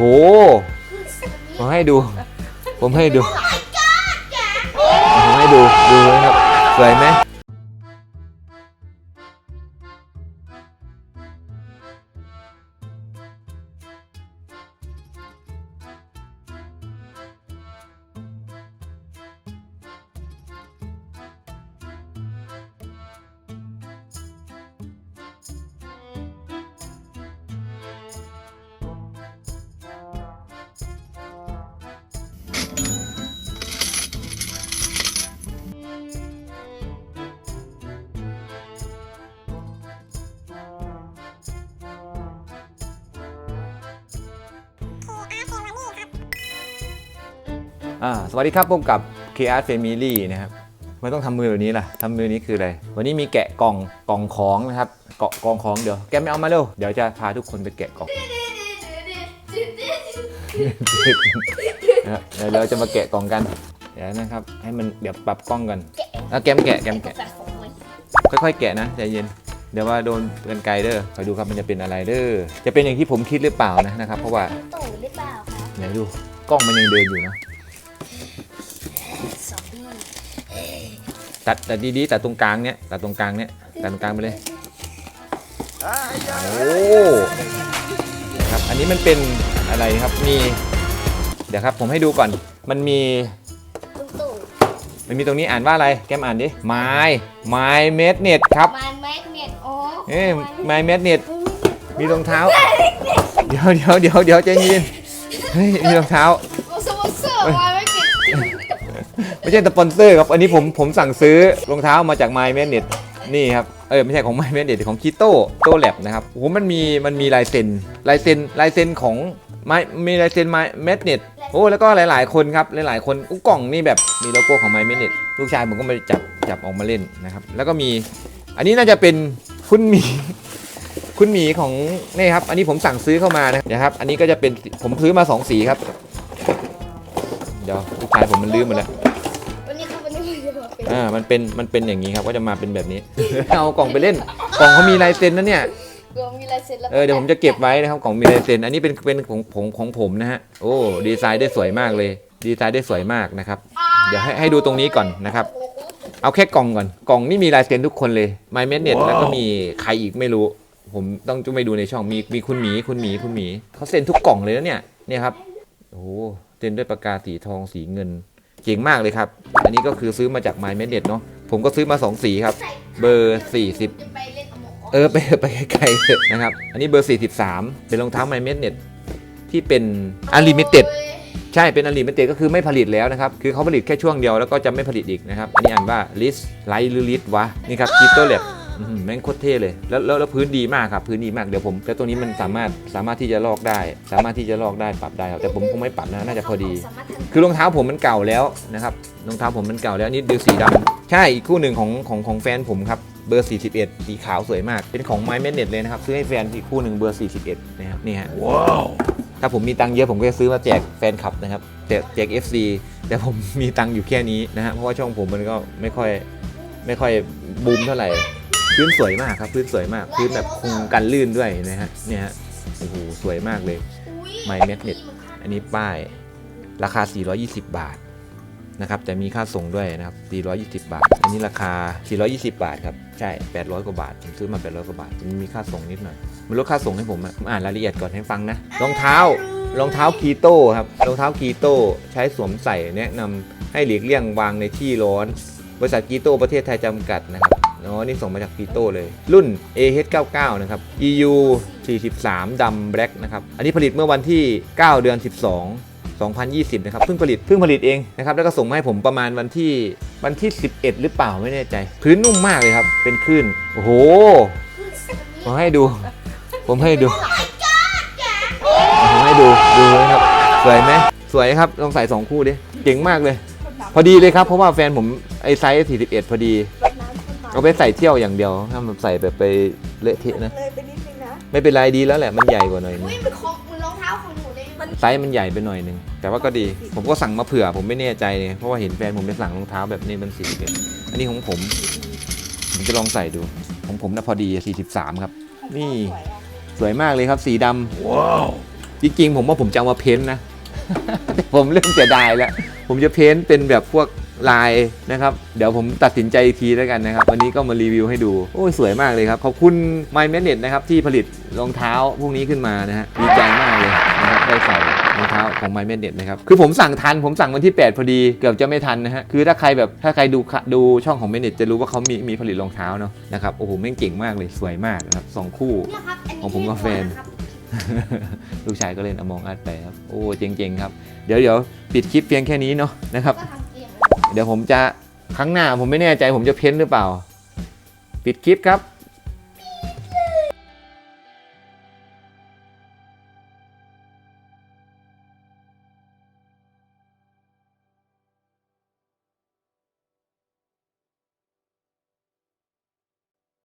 โหผมให้ดู ผมให้ดู ผมให้ดู ดูนะครับ สวยไหม อ่าสวัสดีครับพบกับ k r Family นะครับไม่ต้องทำมือแบบนี้ล่ะทำมือนี้คืออะไร วันนี้มีแกะกล่องกล่องของนะครับเกาะกล่องของเดี๋ยวแกไม่เอามาเร็วเดี๋ยวจะพาทุกคนไปแกะกล่องนะครับเดี๋ยวเราจะมาแกะกล่องกันเดี๋ยวนะครับ ให้มันเดี๋ยวปรับกล้องกันแล้วแกมแกะแกมแกะ ค่อยๆแกะนะใจเย็น เดี๋ยวว่าโดนกันไกลเด้อคอยดูครับมันจะเป็นอะไรเด้อจะเป็นอย่างที่ผมคิดหรือเปล่านะนะครับ เพราะว่าตู่หรือเปล่าคะไหนดูกล้องมันยังเดินอยู่นะ ตัดตัดดีๆตัดตรงกลางเนี้ยตัดตรงกลางเนี้ยตัดตรงกลางไปเลยโอ้นะครับอันนี้มันเป็นอะไรครับมีเดี๋ยวครับผมให้ดูก่อนมันมีลุงตู่มันมีตรงนี้อ่านว่าอะไรแกมอ่านดิไม้ไม้เม็ดเน็ตครับมันแมกเนตโอ้เอ้ยไม้เม็ดเน็ตมีรองเท้า เดี๋ยวเดี๋ยวเดี๋ยวเดี๋ยวใจเย็นเฮ้ยมีรองเท้า ไม่ใช่สปอนเซอร์ครับ อันนี้ผมผมสั่งซื้อรองเท้ามาจาก My m a d n e t นี่ครับ เออไม่ใช่ของ My m a d n e t ของ Kito โตแลบนะครับโอ้โหมันมีมันมีลายเซ็นลายเซ็นลายเซ็นของ My มีลายเซ็น My m a d n e t โอ้แล้วก็หลาย ๆ คนครับหลาย ๆ คนอุ๊ยกล่องนี่แบบมีโลโก้ของ My m a d n e t ลูกชายผมก็มาจับจับออกมาเล่นนะครับ แล้วก็มี อันนี้น่าจะเป็นคุณหมี คุณหมีของนี่ครับ อันนี้ผมสั่งซื้อเข้ามานะครับ อันนี้ก็จะเป็นผมซื้อมาสองสีครับ เดี๋ยวลูกชายผมมันลืมหมดแล้ว อ่ามันเป็นมันเป็นอย่างนี้ครับก็จะมาเป็นแบบนี้ เอากล่องไปเล่น กล่องเขามีลายเซ็นนะเนี่ยรวมมีลายเซ็นแล้วเออเดี๋ยวผมจะเก็บไว้นะครับกล่องมีลายเซ็นอันนี้เป็นเป็นของของของผมนะฮะโอ้ดีไซน์ได้สวยมากเลย ดีไซน์ได้สวยมากนะครับ เดี๋ยวให้ให้ดูตรงนี้ก่อนนะครับ เอาแค่กล่องก่อนกล่องนี่มีลายเซ็นทุกคนเลย My m a d n e t แล้วก็มีใครอีกไม่รู้ ผมต้องจุ้ไปดูในช่องมีมีคุณหมีคุณหมีคุณหมีเขาเซ็นทุกกล่องเลยนะเนี่ยเนี่ยครับโอ้โหเซ็นด้วยปากกาสีทองสีเงิน เจ๋งมากเลยครับ อันนี้ก็คือซื้อมาจาก My m a d n e t เนาะ ผมก็ซื้อมา 2 สีครับ เบอร์ 40จะไปเล่นอโมกเออไปไปไกลๆเถอะนะครับ อันนี้เบอร์ 43 เป็นรองเท้า My m a d n e t ที่เป็น Unlimited ใช่ เป็น Unlimited ก็คือไม่ผลิตแล้วนะครับ คือเขาผลิตแค่ช่วงเดียวแล้วก็จะไม่ผลิตอีกนะครับ อันนี้อ่านว่า list ไลท์หรือ list วะ นี่ครับ Gito Lab อื้อหือแม่งโคตรเท่เลยแล้วแล้วแล้วพื้นดีมากครับพื้นดีมากเดี๋ยวผมแล้วตัวนี้มันสามารถสามารถที่จะลอกได้ สามารถที่จะลอกได้ปรับได้ครับแต่ผมคงไม่ปรับนะน่าจะพอดี สามารถทำคือรองเท้าผมมันเก่าแล้วนะครับรองเท้าผมมันเก่าแล้วนี่ดูสีดำใช่อีกคู่หนึ่งของของของแฟนผมครับเบอร์ 41 สีขาวสวยมาก เป็นของ My m a d n e t เลยนะครับซื้อให้แฟนอีกคู่หนึ่งเบอร์ 41 นะครับนี่ฮะว้าวถ้าผมมีตังค์เยอะผมก็จะซื้อมาแจกแฟนคลับนะครับแจกแจก FC แต่ผมมีตังค์อยู่แค่นี้นะฮะเพราะว่าช่องผมมันก็ไม่ค่อยไม่ค่อยบูมเท่าไหร่ พื้นสวยมากครับพื้นสวยมากพื้นแบบคงกันลื่นด้วยนะฮะเนี่ยฮะโอ้โหสวยมากเลยอุ๊ย My Magnet อันนี้ป้ายราคา 420 บาทนะครับแต่มีค่าส่งด้วยนะครับ 420 บาท อันนี้ราคา 420 บาทครับ ใช่ 800 กว่าบาท ผมซื้อมา 800 กว่าบาท มันมีค่าส่งนิดหน่อย มันลดค่าส่งให้ผมอะผมอ่านรายละเอียดก่อนให้ฟังนะ รองเท้า รองเท้าคีโต้ครับ รองเท้าคีโต้ใช้สวมใส่แนะนำให้หลีกเลี่ยงวางในที่ร้อน บริษัทกีโต้ประเทศไทยจำกัดนะครับ อ๋อนี่ส่งมาจากกีโต้เลย รุ่น AH99 นะครับ EU 43ดำแบล็กนะครับ อันนี้ผลิตเมื่อวันที่ 9 เดือน 12 2020 นะครับ เพิ่งผลิต เพิ่งผลิตเองนะครับ แล้วก็ส่งมาให้ผมประมาณวันที่ วันที่ 11 หรือเปล่าไม่แน่ใจ พื้นนุ่มมากเลยครับ เป็นคลื่น โอ้โห ผมให้ดู ผมให้ดู ผมให้ดู ดูนะครับ สวยไหม สวยครับ ลองใส่ 2 คู่ดิ เจ๋งมากเลย พอดีเลยครับ เพราะว่าแฟนผมไอไซส์41 พอดี เอาไปใส่เที่ยวอย่างเดียวถ้ามันใส่แบบไปเลอะเทะนะ เลยไปนิดนึงนะไม่เป็นไรดีแล้วแหละมันใหญ่กว่าหน่อยนึอุ้งยมันของมันรองเท้าของหนูเลยมันไซส์มันใหญ่ไปหน่อยนึงแต่ว่าก็ดี ผมก็สั่งมาเผื่อผมไม่แน่ใจเลยเพราะว่าเห็นแฟนผมไปสั่งรองเท้าแบบนี้มันสีเอันนี้ของผมผมจะลองใส่ดูของผมนะพอดี 43 ครับ นี่สวยมากเลยครับสีดำจริงๆผมว่าผมจะเอามาเพ้นท์นะแต่ผมเริ่มเสียดายแล้วผมจะ เพ้นท์เป็นแบบพวกลายนะครับ เดี๋ยวผมตัดสินใจอีกทีแล้วกันนะครับ วันนี้ก็มารีวิวให้ดู โอ้ยสวยมากเลยครับ ขอบคุณ My m a g n e t นะครับที่ผลิตรองเท้าพวกนี้ขึ้นมานะฮะดีใจมากเลยนะครับได้ใส่รองเท้าของ My m a g n e t นะครับ คือผมสั่งทัน ผมสั่งวันที่ 8 พอดี เกือบจะไม่ทันนะฮะ คือถ้าใครแบบถ้าใครดูค่ะดูช่องของ m a g n e t จะรู้ว่าเขามีมีผลิตรองเท้าเนาะนะครับ โอ้โหแม่งเก่งมากเลย สวยมากนะครับสองคู่เนี่ยครับอันนี้ของผมกับแฟนครับลูกชายก็เล่นอมองอัดไปครับ โอ้เจ๋งๆครับ เดี๋ยวเดี๋ยวปิดคลิปเพียงแค่นี้เนาะนะครับก็ทำเกม เดี๋ยวผมจะครั้งหน้าผมไม่แน่ใจผมจะเพ้นหรือเปล่า ปิดคลิปครับ